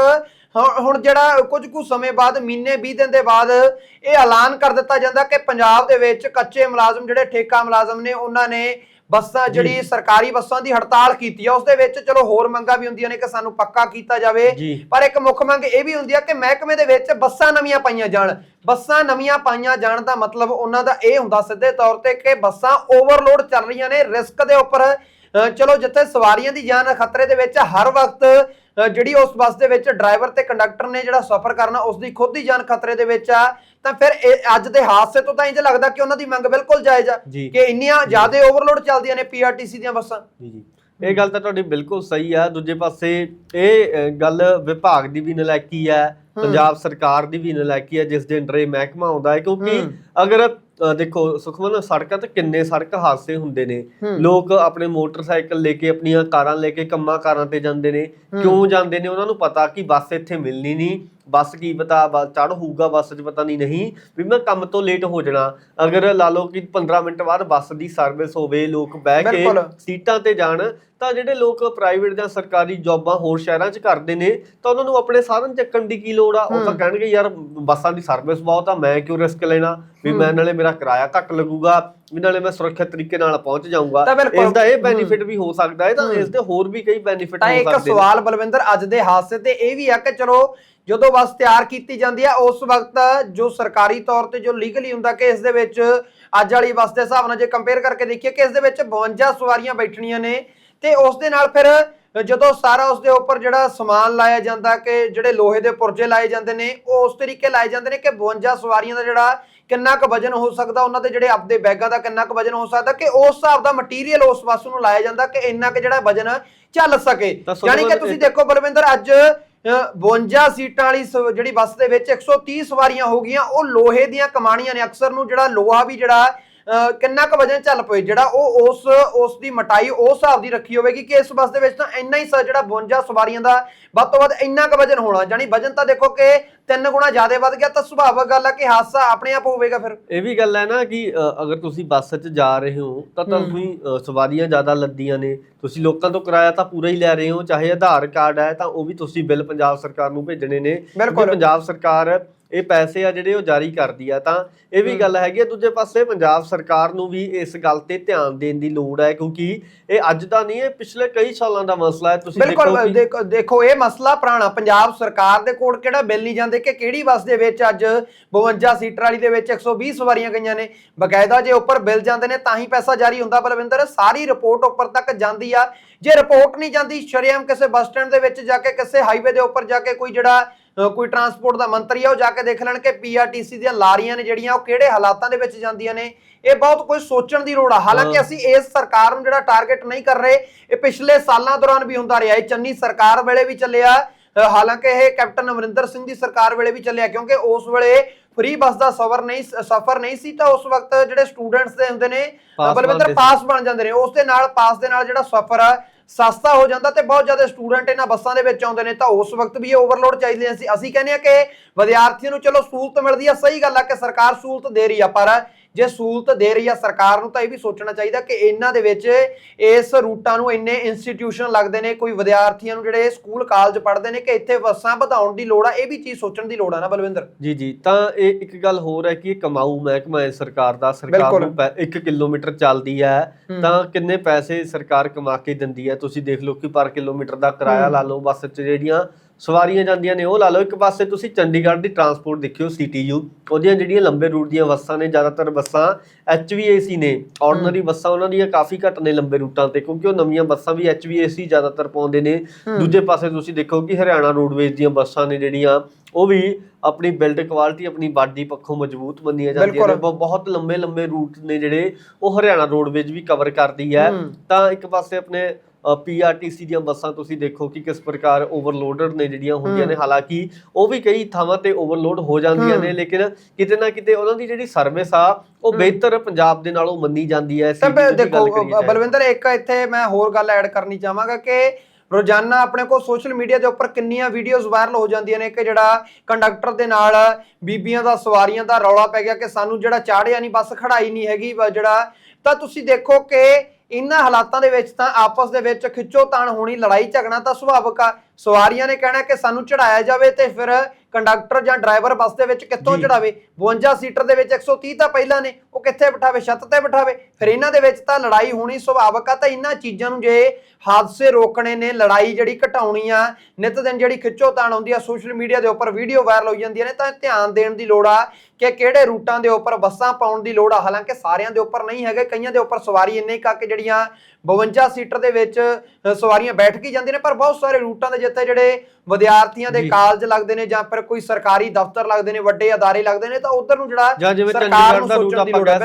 ਹੁਣ- ਜਿਹੜਾ ਕੁਝ ਕੁ ਸਮੇਂ ਬਾਅਦ ਮਹੀਨੇ 20 ਦਿਨ ਦੇ ਬਾਅਦ ਇਹ ਐਲਾਨ ਕਰ ਦਿੱਤਾ ਜਾਂਦਾ ਕਿ ਪੰਜਾਬ ਦੇ ਵਿੱਚ ਕੱਚੇ ਮੁਲਾਜ਼ਮ ਜਿਹੜੇ ਠੇਕਾ ਮੁਲਾਜ਼ਮ ਨੇ ਉਹਨਾਂ ਨੇ ਬੱਸਾਂ ਜਿਹੜੀ ਸਰਕਾਰੀ ਬੱਸਾਂ ਦੀ ਹੜਤਾਲ ਕੀਤੀ ਆ ਉਸ ਦੇ ਵਿੱਚ ਚਲੋ ਹੋਰ ਮੰਗਾਂ ਵੀ ਹੁੰਦੀਆਂ ਨੇ ਕਿ ਸਾਨੂੰ ਪੱਕਾ ਕੀਤਾ ਜਾਵੇ। ਪਰ ਇੱਕ ਮੁੱਖ ਮੰਗ ਇਹ ਵੀ ਹੁੰਦੀ ਆ ਕਿ ਮਹਿਕਮੇ ਦੇ ਵਿੱਚ ਬੱਸਾਂ ਨਵੀਆਂ ਪਾਈਆਂ ਜਾਣ। ਬੱਸਾਂ ਨਵੀਆਂ ਪਾਈਆਂ ਜਾਣ ਦਾ ਮਤਲਬ ਉਹਨਾਂ ਦਾ ਇਹ ਹੁੰਦਾ ਸਿੱਧੇ ਤੌਰ ਤੇ ਕਿ ਬੱਸਾਂ ਓਵਰਲੋਡ ਚੱਲ ਰਹੀਆਂ ਨੇ ਰਿਸਕ ਦੇ ਉੱਪਰ ਚਲੋ ਜਿੱਥੇ ਸਵਾਰੀਆਂ ਦੀ ਜਾਨ ਖਤਰੇ ਦੇ ਵਿੱਚ ਹਰ ਵਕਤ ਜਿਹੜੀ ਉਸ ਬੱਸ ਦੇ ਵਿੱਚ ਡਰਾਈਵਰ ਤੇ ਕੰਡਕਟਰ ਨੇ ਜਿਹੜਾ ਸਫ਼ਰ ਕਰਨਾ ਉਸ ਦੀ ਖੁਦ ਦੀ ਜਾਨ ਖਤਰੇ ਦੇ ਵਿੱਚ ਆ ਤਾਂ ਫਿਰ ਅੱਜ ਦੇ ਹਾਦਸੇ ਤੋਂ ਤਾਂ ਇੰਜ ਲੱਗਦਾ ਕਿ ਉਹਨਾਂ ਦੀ ਮੰਗ ਬਿਲਕੁਲ ਜਾਇਜ਼ ਆ। ਕਿ ਇੰਨੀਆਂ ਜ਼ਿਆਦਾ ਓਵਰਲੋਡ ਚੱਲਦੀਆਂ ਨੇ ਪੀਆਰਟੀਸੀ ਦੀਆਂ ਬੱਸਾਂ। ਜੀ ਜੀ। ਇਹ ਗੱਲ ਤਾਂ ਤੁਹਾਡੀ ਬਿਲਕੁਲ ਸਹੀ ਆ। ਦੂਜੇ ਪਾਸੇ ਇਹ ਗੱਲ ਵਿਭਾਗ ਦੀ ਵੀ ਨਲਾਇਕੀ ਹੈ। ਪੰਜਾਬ ਸਰਕਾਰ ਦੀ ਵੀ ਨਲਾਇਕੀ ਹੈ ਜਿਸ ਦੇ ਅੰਡਰ ਇਹ ਮਹਿਕਮਾ ਆਉਂਦਾ ਹੈ। ਕਿਉਂਕਿ। ਅਗਰ ਦੇਖੋ ਸੁਖਮਨ ਸੜਕਾਂ ਤੇ ਕਿੰਨੇ ਸੜਕ ਹਾਦਸੇ ਹੁੰਦੇ ਨੇ। ਲੋਕ ਆਪਣੇ ਮੋਟਰਸਾਈਕਲ ਲੈ ਕੇ ਆਪਣੀਆਂ ਕਾਰਾਂ ਲੈ ਕੇ ਕੰਮਾਂ ਕਾਰਾਂ ਤੇ ਜਾਂਦੇ ਨੇ। ਕਿਉਂ ਜਾਂਦੇ ਨੇ? ਉਹਨਾਂ ਨੂੰ ਪਤਾ ਕਿ ਬੱਸ ਇੱਥੇ ਮਿਲਣੀ ਨਹੀਂ। ਬੱਸ ਕੀ ਪਤਾ ਚੜ ਹੋਊਗਾ ਬੱਸ 'ਚ ਪਤਾ ਨਹੀਂ ਨਹੀਂ। ਵੀ ਮੈਂ ਕੰਮ ਤੋਂ ਲੇਟ ਹੋ ਜਾਣਾ। ਅਗਰ ਲਾ ਲਓ ਕਿ 15 ਮਿੰਟ ਬਾਅਦ ਬੱਸ ਦੀ ਸਰਵਿਸ ਹੋਵੇ ਲੋਕ ਬਹਿ ਕੇ। ਸੀਟਾਂ ਤੇ ਜਾਣ ਤਾਂ ਜਿਹੜੇ ਲੋਕ ਪ੍ਰਾਈਵੇਟ ਜਾਂ ਸਰਕਾਰੀ ਜੌਬਾਂ ਹੋਰ ਸ਼ਹਿਰਾਂ 'ਚ ਕਰਦੇ ਨੇ ਤਾਂ ਉਹਨਾਂ ਨੂੰ ਆਪਣੇ ਸਾਧਨ ਚੱਕਣ ਦੀ ਕੀ ਲੋੜ ਆ? ਉਹ ਤਾਂ ਕਹਿਣਗੇ ਯਾਰ ਬੱਸਾਂ ਦੀ ਸਰਵਿਸ ਬਹੁਤ ਆ ਮੈਂ ਕਿਉਂ ਰਿਸਕ ਲੈਣਾ? ਵੀ ਮੈਂ ਨਾਲੇ ਮੇਰਾ ਕਿਰਾਇਆ ਘੱਟ ਲੱਗੂਗਾ ਵੀ ਨਾਲੇ ਮੈਂ ਸੁਰੱਖਿਅਤ ਤਰੀਕੇ ਨਾਲ ਪਹੁੰਚ ਜਾਊਂਗਾ। ਇਸ ਦਾ ਇਹ ਬੈਨੀਫਿਟ ਵੀ ਹੋ ਸਕਦਾ ਹੈ ਤਾਂ ਇਸ ਦੇ ਹੋਰ ਵੀ ਕਈ ਬੈਨੀਫਿਟ ਹੋ ਇੱਕ ਸਕਦੇ ਨੇ। ਸਵਾਲ ਬਲਵਿੰਦਰ ਅੱਜ ਦੇ ਹਾਦਸੇ ਤੇ ਇਹ ਵੀ ਆ ਕਿ ਚਲੋ ਜਦੋਂ ਬੱਸ ਤਿਆਰ ਕੀਤੀ ਜਾਂਦੀ ਆ ਉਸ ਵਕਤ ਜੋ ਸਰਕਾਰੀ ਤੌਰ ਤੇ ਜੋ ਲੀਗਲੀ ਹੁੰਦਾ ਕਿ ਇਸ ਦੇ ਵਿੱਚ ਅੱਜ ਵਾਲੀ ਬੱਸ ਦੇ ਹਿਸਾਬ ਨਾਲ ਜੇ ਕੰਪੇਅਰ ਕਰਕੇ ਦੇਖੀਏ ਕਿ ਇਸ ਦੇ ਵਿੱਚ 52 ਸਵਾਰੀਆਂ ਬੈਠਣੀਆਂ ਨੇ ਤੇ ਉਸ ਦੇ ਨਾਲ ਫਿਰ ਜਦੋਂ ਸਾਰਾ ਉਸ ਦੇ ਉੱਪਰ ਜਿਹੜਾ ਸਮਾਨ ਲਾਇਆ ਜਾਂਦਾ ਕਿ ਜਿਹੜੇ ਲੋਹੇ ਦੇ ਪੁਰਜੇ ਲਾਏ ਜਾਂਦੇ ਨੇ ਉਹ ਉਸ ਤਰੀਕੇ ਲਾਏ ਜਾਂਦੇ ਨੇ ਕਿ 52 ਸਵਾਰੀਆਂ ਦਾ ਜਿਹੜਾ ਕਿੰਨਾ ਕੁ ਵਜਨ ਹੋ ਸਕਦਾ ਉਹਨਾਂ ਦੇ ਜਿਹੜੇ ਆਪਦੇ ਬੈਗਾਂ ਦਾ ਕਿੰਨਾ ਕੁ ਵਜਨ ਹੋ ਸਕਦਾ ਕਿ ਉਸ ਹਿਸਾਬ ਦਾ ਮਟੀਰੀਅਲ ਉਸ ਬੱਸ ਨੂੰ ਲਾਇਆ ਜਾਂਦਾ ਕਿ ਇੰਨਾ ਕੁ ਜਿਹੜਾ ਵਜਨ ਚੱਲ ਸਕੇ। ਯਾਨੀ ਕਿ ਤੁਸੀਂ ਦੇਖੋ ਬਲਵਿੰਦਰ ਅੱਜ ਅ, 52 ਸੀਟਾਂ ਵਾਲੀ ਜਿਹੜੀ ਬੱਸ ਦੇ ਵਿੱਚ 130 ਸਵਾਰੀਆਂ ਹੋ ਗਈਆਂ ਉਹ ਲੋਹੇ ਦੀਆਂ ਕਮਾਣੀਆਂ ਨੇ। ਅਕਸਰ ਨੂੰ ਜਿਹੜਾ ਲੋਹਾ ਵੀ ਜਿਹੜਾ ਕਿੰਨਾ ਕੁ ਵਜਨ ਚੱਲ ਪਏ? ਜਿਹੜਾ ਉਹ ਉਸ ਉਸ ਦੀ ਮਟਾਈ ਉਸ ਹਿਸਾਬ ਦੀ ਰੱਖੀ ਹੋਵੇਗੀ ਕਿ ਇਸ ਬੱਸ ਦੇ ਵਿੱਚ ਤਾਂ ਇੰਨਾ ਹੀ ਜਿਹੜਾ 52 ਸਵਾਰੀਆਂ ਦਾ ਵੱਧ ਤੋਂ ਵੱਧ ਇੰਨਾ ਕੁ ਵਜਨ ਹੋਣਾ। ਜਾਨੀ ਵਜਨ ਤਾਂ ਦੇਖੋ ਕਿ ਤਿੰਨ ਗੁਣਾ ਜ਼ਿਆਦਾ ਵੱਧ ਗਿਆ ਤਾਂ ਸੁਭਾਵਕ ਗੱਲ ਆ ਕਿ ਹਾਦਸਾ ਆਪਣੇ ਆਪ ਹੋਵੇਗਾ ਫਿਰ। ਇਹ ਵੀ ਗੱਲ ਹੈ ਨਾ ਕਿ ਅਗਰ ਤੁਸੀਂ ਬੱਸ 'ਚ ਜਾ ਰਹੇ ਹੋ ਤਾਂ ਤੁਸੀਂ ਸਵਾਰੀਆਂ ਜ਼ਿਆਦਾ ਲੱਦੀਆਂ ਨੇ। ਤੁਸੀਂ ਲੋਕਾਂ ਤੋਂ ਕਿਰਾਇਆ ਤਾਂ ਪੂਰਾ ਹੀ ਲੈ ਰਹੇ ਹੋ ਚਾਹੇ ਆਧਾਰ ਕਾਰਡ ਹੈ ਤਾਂ ਉਹ ਵੀ ਤੁਸੀਂ ਬਿੱਲ ਪੰਜਾਬ ਸਰਕਾਰ ਨੂੰ ਭੇਜਣੇ ਨੇ। ਪੰਜਾਬ ਸਰਕਾਰ ਇਹ ਪੈਸੇ ਆ ਜਿਹੜੇ ਉਹ ਜਾਰੀ ਕਰਦੀ ਆ ਤਾਂ ਇਹ ਵੀ ਗੱਲ ਹੈਗੀ ਆ। ਦੂਜੇ ਪਾਸੇ ਪੰਜਾਬ ਸਰਕਾਰ ਨੂੰ ਵੀ ਇਸ ਗੱਲ ਤੇ ਧਿਆਨ ਦੇਣ ਦੀ ਲੋੜ ਹੈ ਕਿਉਂਕਿ ਇਹ ਅੱਜ ਦਾ ਨਹੀਂ ਇਹ ਪਿਛਲੇ ਕਈ ਸਾਲਾਂ ਦਾ ਮਸਲਾ ਹੈ। ਤੁਸੀਂ ਦੇਖੋ ਬਿਲਕੁਲ ਦੇਖੋ ਇਹ ਮਸਲਾ ਪੁਰਾਣਾ। ਪੰਜਾਬ ਸਰਕਾਰ ਦੇ ਕੋਲ ਕਿਹੜਾ ਬਿੱਲ ਨਹੀਂ ਜਾਂਦੇ ਕਿ ਕਿਹੜੀ ਬੱਸ ਦੇ ਵਿੱਚ ਅੱਜ 52 ਸੀਟਰ ਵਾਲੀ ਦੇ ਵਿੱਚ 120 ਸਵਾਰੀਆਂ ਗਈਆਂ ਨੇ। ਬਕਾਇਦਾ ਜੇ ਉੱਪਰ ਬਿੱਲ ਜਾਂਦੇ ਨੇ ਤਾਂ ਹੀ ਪੈਸਾ ਜਾਰੀ ਹੁੰਦਾ ਬਲਵਿੰਦਰ। ਸਾਰੀ ਰਿਪੋਰਟ ਉੱਪਰ ਤੱਕ ਜਾਂਦੀ ਆ। ਜੇ ਰਿਪੋਰਟ ਨਹੀਂ ਜਾਂਦੀ ਸ਼ਰੇਆਮ ਕਿਸੇ ਬੱਸ ਸਟੈਂਡ ਦੇ ਵਿੱਚ ਜਾ ਕੇ ਕਿਸੇ ਹਾਈਵੇ ਦੇ ਉੱਪਰ ਜਾ ਕੇ ਕੋਈ ਜਿਹੜਾ ਕੋਈ ਟਰਾਂਸਪੋਰਟ ਦਾ ਮੰਤਰੀ ਆ ਉਹ ਜਾ ਕੇ ਦੇਖ ਲੈਣ ਕਿ ਪੀਆਰਟੀਸੀ ਦੀਆਂ ਲਾਰੀਆਂ ਨੇ ਜਿਹੜੀਆਂ ਉਹ ਕਿਹੜੇ ਹਾਲਾਤਾਂ ਦੇ ਵਿੱਚ ਜਾਂਦੀਆਂ ਨੇ। ਇਹ ਬਹੁਤ ਕੁਝ ਸੋਚਣ ਦੀ ਲੋੜ ਆ। ਹਾਲਾਂਕਿ ਅਸੀਂ ਇਸ ਸਰਕਾਰ ਨੂੰ ਜਿਹੜਾ ਟਾਰਗੇਟ ਨਹੀਂ ਕਰ ਰਹੇ ਇਹ ਪਿਛਲੇ ਸਾਲਾਂ ਦੌਰਾਨ ਵੀ ਹੁੰਦਾ ਰਿਹਾ। ਇਹ ਚੰਨੀ ਸਰਕਾਰ ਵੇਲੇ ਵੀ ਚੱਲਿਆ। ਹਾਲਾਂਕਿ ਇਹ ਕੈਪਟਨ ਅਮਰਿੰਦਰ ਸਿੰਘ ਦੀ ਸਰਕਾਰ ਵੇਲੇ ਵੀ ਚੱਲਿਆ ਕਿਉਂਕਿ ਉਸ ਵੇਲੇ ਫ੍ਰੀ ਬੱਸ ਦਾ ਸਫ਼ਰ ਨਹੀਂ ਸਫ਼ਰ ਨਹੀਂ ਸੀ ਤਾਂ ਉਸ ਵਕਤ ਜਿਹੜੇ ਸਟੂਡੈਂਟਸ ਦੇ ਹੁੰਦੇ ਨੇ ਬਲਵਿੰਦਰ। ਪਾਸ ਬਣ ਜਾਂਦੇ ਨੇ। ਉਸ ਦੇ ਨਾਲ ਪਾਸ ਦੇ ਨਾਲ ਜਿਹੜਾ ਸਫ਼ਰ ਆ ਸਸਤਾ ਹੋ ਜਾਂਦਾ ਤੇ ਬਹੁਤ ਜ਼ਿਆਦਾ ਸਟੂਡੈਂਟ ਇਹਨਾਂ ਬੱਸਾਂ ਦੇ ਵਿੱਚ ਆਉਂਦੇ ਨੇ ਤਾਂ ਉਸ ਵਕਤ ਵੀ ਇਹ ਓਵਰਲੋਡ ਚਾਹੀਦੇ ਸੀ ਅਸੀਂ ਕਹਿੰਦੇ ਆ ਕਿ ਵਿਦਿਆਰਥੀਆਂ ਨੂੰ ਚਲੋ ਸਹੂਲਤ ਮਿਲਦੀ ਆ, ਸਹੀ ਗੱਲ ਆ ਕਿ ਸਰਕਾਰ ਸਹੂਲਤ ਦੇ ਰਹੀ ਆ, ਪਰ ਜੇ ਸਹੂਲਤ ਦੇ ਰਹੀ ਆ ਸਰਕਾਰ ਨੂੰ ਤਾਂ ਇਹ ਵੀ ਸੋਚਣਾ ਚਾਹੀਦਾ ਕਿ ਇਹਨਾਂ ਦੇ ਵਿੱਚ ਇਸ ਰੂਟਾਂ ਨੂੰ ਇੰਨੇ ਇੰਸਟੀਟਿਊਸ਼ਨ ਲੱਗਦੇ ਨੇ ਕੋਈ ਵਿਦਿਆਰਥੀਆਂ ਨੂੰ ਜਿਹੜੇ ਸਕੂਲ ਕਾਲਜ ਪੜ੍ਹਦੇ ਨੇ ਕਿ ਇੱਥੇ ਬੱਸਾਂ ਵਧਾਉਣ ਦੀ ਲੋੜ ਆ ਇਹ ਵੀ ਚੀਜ਼ ਸੋਚਣ ਦੀ ਲੋੜ ਆ ਨਾ ਬਲਵਿੰਦਰ ਜੀ ਜੀ ਤਾਂ ਇਹ ਇੱਕ ਗੱਲ ਹੋਰ ਹੈ ਕਿ ਇਹ ਕਮਾਊ ਮਹਿਕਮਾ ਹੈ ਸਰਕਾਰ ਦਾ ਸਰਕਾਰ। ਨੂੰ 1 ਕਿਲੋਮੀਟਰ ਚੱਲਦੀ ਹੈ। ਤਾਂ ਕਿੰਨੇ ਪੈਸੇ ਸਰਕਾਰ ਕਮਾ ਕੇ ਦਿੰਦੀ ਹੈ ਤੁਸੀਂ ਦੇਖ ਲਓ ਕਿ ਪਰ ਕਿਲੋਮੀਟਰ ਦਾ ਕਿਰਾਇਆ। ਲਾ ਲਓ ਬੱਸ 'ਚ ਜਿਹੜੀਆਂ ਸਵਾਰੀਆਂ ਜਾਂਦੀਆਂ ਨੇ ਉਹ ਲਾ ਲਓ ਇੱਕ ਪਾਸੇ ਤੁਸੀਂ ਚੰਡੀਗੜ੍ਹ ਦੀ ਟਰਾਂਸਪੋਰਟ ਦੇਖਿਓ ਸੀਟੀਯੂ ਉਹਦੀਆਂ ਜਿਹੜੀਆਂ ਲੰਬੇ ਰੂਟ ਦੀਆਂ ਬੱਸਾਂ ਨੇ ਜ਼ਿਆਦਾਤਰ ਬੱਸਾਂ HVAC ਨੇ ਆਰਡੀਨਰੀ ਬੱਸਾਂ ਉਹਨਾਂ ਦੀਆਂ ਕਾਫੀ ਘੱਟ ਨੇ ਲੰਬੇ ਰੂਟਾਂ ਤੇ ਕਿਉਂਕਿ ਉਹ ਨਵੀਆਂ ਬੱਸਾਂ ਵੀ HVAC ਜ਼ਿਆਦਾਤਰ ਪਾਉਂਦੇ ਨੇ। ਦੂਜੇ ਪਾਸੇ ਤੁਸੀਂ ਦੇਖੋ ਕਿ ਹਰਿਆਣਾ ਰੋਡਵੇਜ਼ ਦੀਆਂ ਬੱਸਾਂ ਨੇ ਜਿਹੜੀਆਂ ਉਹ ਵੀ ਆਪਣੀ ਬਿਲਡ ਕੁਆਲਿਟੀ ਆਪਣੀ ਬਾਡੀ ਪੱਖੋਂ ਮਜ਼ਬੂਤ ਮੰਨੀਆਂ ਜਾਂਦੀਆਂ ਨੇ। ਬਹੁਤ ਲੰਬੇ ਲੰਬੇ ਰੂਟ ਨੇ ਜਿਹੜੇ ਉਹ ਹਰਿਆਣਾ ਰੋਡਵੇਜ਼ ਵੀ ਕਵਰ ਕਰਦੀ ਹੂੰ। ਤਾਂ ਇੱਕ ਪਾਸੇ ਆਪਣੇ ਪੀਆਰਟੀਸੀ ਦੀਆਂ ਬੱਸਾਂ ਤੁਸੀਂ ਦੇਖੋ ਕਿ ਕਿਸ ਪ੍ਰਕਾਰ ਓਵਰਲੋਡਡ ਨੇ ਜਿਹੜੀਆਂ ਹੁੰਦੀਆਂ ਨੇ। ਹਾਲਾਂਕਿ ਉਹ ਵੀ ਕਈ ਥਾਵਾਂ ਤੇ ਓਵਰਲੋਡ ਹੋ ਜਾਂਦੀਆਂ ਨੇ। ਲੇਕਿਨ ਕਿਤੇ ਨਾ ਕਿਤੇ ਉਹਨਾਂ ਦੀ ਜਿਹੜੀ ਸਰਵਿਸ ਆ ਉਹ। ਬਿਹਤਰ ਪੰਜਾਬ ਦੇ ਨਾਲੋਂ ਮੰਨੀ ਜਾਂਦੀ ਹੈ ਦੀ ਦੇਖੋ। ਬਲਵਿੰਦਰ ਇੱਕ ਇੱਥੇ ਮੈਂ ਹੋਰ ਗੱਲ ਐਡ ਕਰਨੀ ਚਾਹਾਂਗਾ ਕਿ ਰੋਜ਼ਾਨਾ ਆਪਣੇ ਕੋਲ ਸੋਸ਼ਲ ਮੀਡੀਆ ਦੇ ਉੱਪਰ ਕਿੰਨੀਆਂ ਵੀਡੀਓਜ਼ ਵਾਇਰਲ ਹੋ ਜਾਂਦੀਆਂ ਨੇ ਕਿ ਜਿਹੜਾ ਕੰਡਕਟਰ ਦੇ ਨਾਲ ਬੀਬੀਆਂ ਦਾ ਸਵਾਰੀਆਂ ਦਾ ਰੌਲਾ ਪੈ ਗਿਆ ਕਿ ਸਾਨੂੰ ਜਿਹੜਾ ਚਾੜਿਆ ਨਹੀਂ ਬੱਸ ਖੜਾਈ ਨਹੀਂ ਹੈਗੀ ਜਿਹੜਾ ਤਾਂ ਤੁਸੀਂ ਦੇਖੋ ਕਿ ਇਹਨਾਂ ਹਾਲਾਤਾਂ ਦੇ ਵਿੱਚ ਤਾਂ ਆਪਸ ਦੇ ਵਿੱਚ ਖਿੱਚੋਤਾਣ ਹੋਣੀ ਲੜਾਈ ਝਗੜਾ ਤਾਂ ਸੁਭਾਵਿਕ ਆ। ਸਵਾਰੀਆਂ ਨੇ ਕਹਿਣਾ ਕਿ ਸਾਨੂੰ ਚੜਾਇਆ ਜਾਵੇ ਤੇ ਫਿਰ ਕੰਡਕਟਰ ਜਾਂ ਡਰਾਈਵਰ ਬੱਸ ਦੇ ਵਿੱਚ ਕਿੱਥੋਂ। ਚੜਾਵੇ? 52 ਸੀਟਰ ਦੇ ਵਿੱਚ 130 ਤਾਂ ਪਹਿਲਾਂ ਨੇ ਉਹ ਕਿੱਥੇ ਬਿਠਾਵੇ? ਛੱਤ ਤੇ ਬਿਠਾਵੇ? ਫਿਰ ਇਹਨਾਂ ਦੇ ਵਿੱਚ ਤਾਂ ਲੜਾਈ ਹੋਣੀ ਸੁਭਾਵਿਕ ਆ ਤਾਂ ਇਹਨਾਂ ਚੀਜ਼ਾਂ ਨੂੰ ਜੇ ਹਾਦਸੇ ਰੋਕਣੇ ਨੇ ਲੜਾਈ ਜਿਹੜੀ ਘਟਾਉਣੀ ਆ ਨਿਤ ਦਿਨ ਜਿਹੜੀ ਖਿੱਚੋਤਾਣ ਆਉਂਦੀ ਆ ਸੋਸ਼ਲ ਮੀਡੀਆ ਦੇ ਉੱਪਰ ਵੀਡੀਓ ਵਾਇਰਲ ਹੋਈ ਜਾਂਦੀਆਂ ਨੇ ਤਾਂ ਧਿਆਨ ਦੇਣ ਦੀ ਲੋੜ ਆ ਕਿ ਕਿਹੜੇ ਰੂਟਾਂ ਦੇ ਉੱਪਰ ਬੱਸਾਂ ਪਾਉਣ ਦੀ ਲੋੜ ਆ ਹਾਲਾਂਕਿ ਸਾਰਿਆਂ ਦੇ ਉੱਪਰ ਨਹੀਂ ਹੈਗੇ ਕਈਆਂ ਦੇ ਉੱਪਰ ਸਵਾਰੀ ਇੰਨੇ ਕਾ ਕਿ ਜਿਹੜੀਆਂ 52 ਸੀਟਰ ਦੇ ਵਿੱਚ ਸਵਾਰੀਆਂ ਬੈਠ ਕੇ ਜਾਂਦੀਆਂ ਨੇ ਪਰ ਬਹੁਤ ਸਾਰੇ ਰੂਟਾਂ ਦੇ ਜਿੱਥੇ ਜਿਹੜੇ ਵਿਦਿਆਰਥੀਆਂ ਦੇ। ਕਾਲਜ ਲੱਗਦੇ ਨੇ ਜਾਂ ਫਿਰ ਕੋਈ ਸਰਕਾਰੀ ਦਫ਼ਤਰ ਲੱਗਦੇ ਨੇ ਵੱਡੇ ਅਦਾਰੇ ਲੱਗਦੇ ਨੇ ਤਾਂ ਉਧਰ ਨੂੰ ਜਿਹੜਾ ਸਰਕਾਰ ਨੂੰ ਸੋਚਣ ਦੀ ਲੋੜ ਹੈ।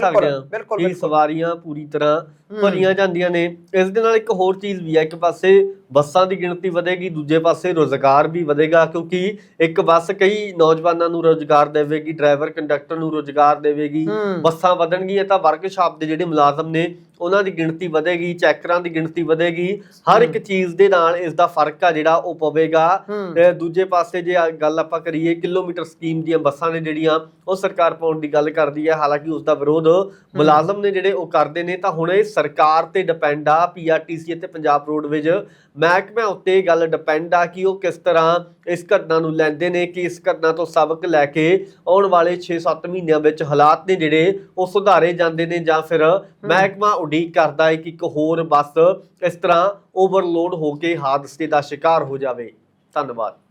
ਬਿਲਕੁਲ ਬਿਲਕੁਲ ਸਵਾਰੀਆਂ ਪੂਰੀ ਤਰ੍ਹਾਂ। ਭਰੀਆਂ ਜਾਂਦੀਆਂ ਨੇ ਇਸ ਦੇ ਨਾਲ ਇੱਕ ਹੋਰ ਚੀਜ਼ ਵੀ ਹੈ ਇੱਕ ਪਾਸੇ ਬੱਸਾਂ ਦੀ ਗਿਣਤੀ ਵਧੇਗੀ ਦੂਜੇ ਪਾਸੇ ਰੋਜ਼ਗਾਰ ਵੀ ਵਧੇਗਾ ਕਿਉਂਕਿ ਇੱਕ ਬੱਸ ਕਈ ਨੌਜਵਾਨਾਂ ਨੂੰ ਰੋਜ਼ਗਾਰ ਦੇਵੇਗੀ ਡਰਾਈਵਰ ਕੰਡਕਟਰ ਨੂੰ ਰੋਜ਼ਗਾਰ ਦੇਵੇਗੀ। ਬੱਸਾਂ ਵਧਣਗੀਆਂ ਤਾਂ ਵਰਕਸ਼ਾਪ ਦੇ ਜਿਹੜੇ ਮੁਲਾਜ਼ਮ ਨੇ ਉਹਨਾਂ ਦੀ ਗਿਣਤੀ ਵਧੇਗੀ ਚੈਕਰਾਂ ਦੀ ਗਿਣਤੀ ਵਧੇਗੀ ਹਰ ਇੱਕ ਚੀਜ਼ ਦੇ ਨਾਲ ਇਸ ਦਾ ਫ਼ਰਕ ਆ ਜਿਹੜਾ ਉਹ ਪਵੇਗਾ। ਦੂਜੇ ਪਾਸੇ ਜੇ ਗੱਲ ਆਪਾਂ ਕਰੀਏ ਕਿਲੋਮੀਟਰ ਸਕੀਮ ਦੀਆਂ ਬੱਸਾਂ ਨੇ ਜਿਹੜੀਆਂ ਉਹ ਸਰਕਾਰ ਪਾਉਣ ਦੀ ਗੱਲ ਕਰਦੀ ਹੈ। ਹਾਲਾਂਕਿ ਉਸ ਦਾ ਵਿਰੋਧ ਮੁਲਾਜ਼ਮ ਨੇ ਜਿਹੜੇ ਉਹ ਕਰਦੇ ਨੇ ਤਾਂ ਹੁਣ ਇਹ ਸਰਕਾਰ ਤੇ ਡਿਪੈਂਡ ਆ ਪੀਆਰਟੀਸੀ ਅਤੇ ਪੰਜਾਬ ਰੋਡਵੇਜ। ਮਹਿਕਮਿਆਂ ਉੱਤੇ ਇਹ ਗੱਲ ਡਿਪੈਂਡ ਆ ਕਿ ਉਹ ਕਿਸ ਤਰ੍ਹਾਂ ਇਸ ਘਟਨਾ ਨੂੰ ਲੈਂਦੇ ਨੇ ਕਿ ਇਸ ਘਟਨਾ ਤੋਂ ਸਬਕ ਲੈ ਕੇ ਆਉਣ ਵਾਲੇ 6-7 ਮਹੀਨਿਆਂ ਵਿੱਚ ਹਾਲਾਤ ਨੇ ਜਿਹੜੇ ਉਹ ਸੁਧਾਰੇ ਜਾਂਦੇ ਨੇ ਜਾਂ ਫਿਰ ਮਹਿਕਮਾ ਉਡੀਕ ਕਰਦਾ ਹੈ ਕਿ ਇੱਕ ਹੋਰ ਬੱਸ ਇਸ ਤਰ੍ਹਾਂ ਓਵਰਲੋਡ ਹੋ ਕੇ ਹਾਦਸੇ ਦਾ ਸ਼ਿਕਾਰ ਹੋ ਜਾਵੇ। ਧੰਨਵਾਦ।